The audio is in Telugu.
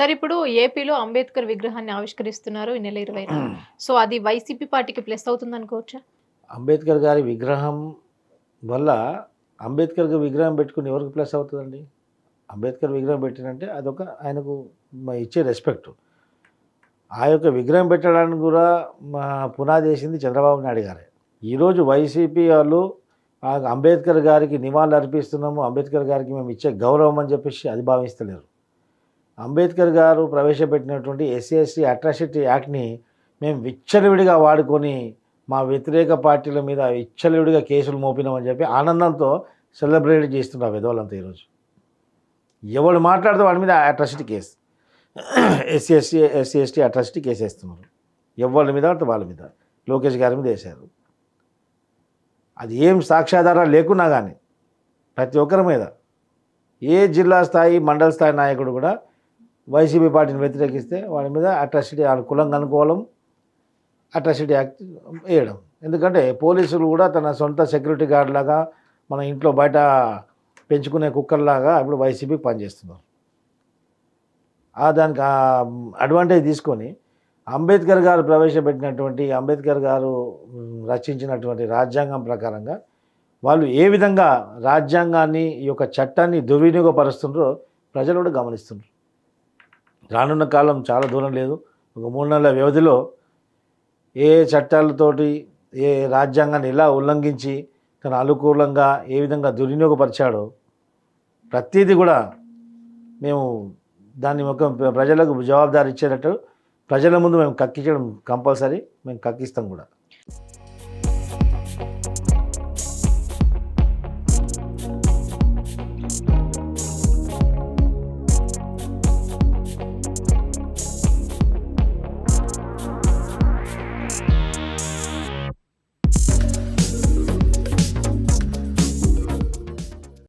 సార్ ఇప్పుడు ఏపీలో అంబేద్కర్ విగ్రహాన్ని ఆవిష్కరిస్తున్నారు ఈ నెల ఇరవై సో అది వైసీపీ పార్టీకి ప్లస్ అవుతుంది అనుకోవచ్చా? అంబేద్కర్ గారి విగ్రహం వల్ల అంబేద్కర్ గారి విగ్రహం పెట్టుకుని ఎవరికి ప్లస్ అవుతుందండి? అంబేద్కర్ విగ్రహం పెట్టినంటే అదొక ఆయనకు మ- ఇచ్చే రెస్పెక్ట్ ఆ యొక్క విగ్రహం పెట్టడానికి కూడా మా పునాది వేసింది చంద్రబాబు నాయుడు గారే. ఈరోజు వైసీపీ వాళ్ళు అంబేద్కర్ గారికి నివాళులు అర్పిస్తున్నాము అంబేద్కర్ గారికి మేము ఇచ్చే గౌరవం అని చెప్పేసి అది భావిస్తలేరు. అంబేద్కర్ గారు ప్రవేశపెట్టినటువంటి ఎస్సీ ఎస్టీ అట్రాసిటీ యాక్ట్ని మేము విచ్చలవిడిగా వాడుకొని మా వ్యతిరేక పార్టీల మీద విచ్చలవిడిగా కేసులు మోపినామని చెప్పి ఆనందంతో సెలబ్రేట్ చేస్తున్నారు విధవలంతా ఈరోజు. ఎవడు మాట్లాడితే వాడి మీద atrocity case. SC ST SC ST atrocity case వేస్తున్నారు ఎవరి మీద అంటే వాళ్ళ మీద. లోకేష్ గారి మీద వేశారు. అది ఏం సాక్ష్యాధారాలు లేకున్నా కానీ ప్రతి ఒక్కరి మీద ఏ జిల్లా స్థాయి మండల స్థాయి నాయకుడు కూడా వైసీపీ పార్టీని వ్యతిరేకిస్తే వాడి మీద అట్రాసిటీ కులం కనుక్కోవడం అట్రాసిటీ యాక్ట్ వేయడం. ఎందుకంటే పోలీసులు కూడా తన సొంత సెక్యూరిటీ గార్డ్ లాగా మన ఇంట్లో బయట పెంచుకునే కుక్కర్లాగా ఇప్పుడు వైసీపీ పనిచేస్తున్నారు. ఆ దానికి అడ్వాంటేజ్ తీసుకొని అంబేద్కర్ గారు ప్రవేశపెట్టినటువంటి అంబేద్కర్ గారు రచించినటువంటి రాజ్యాంగం ప్రకారంగా వాళ్ళు ఏ విధంగా రాజ్యాంగాన్ని ఈ యొక్క చట్టాన్ని దుర్వినియోగపరుస్తుండ్రో ప్రజలు కూడా గమనిస్తున్నారు రానున్న కాలం చాలా దూరం లేదు. ఒక మూడు నెలల వ్యవధిలో ఏ చట్టాలతోటి ఏ రాజ్యాంగాన్ని ఎలా ఉల్లంఘించి తన అనుకూలంగా ఏ విధంగా దుర్వినియోగపరిచాడో ప్రతిదీ కూడా మేము దాన్ని ఒక ప్రజలకు జవాబుదారి ఇచ్చేటట్టు ప్రజల ముందు మేము కక్కించడం కంపల్సరీ. మేము కక్కిస్తాం కూడా.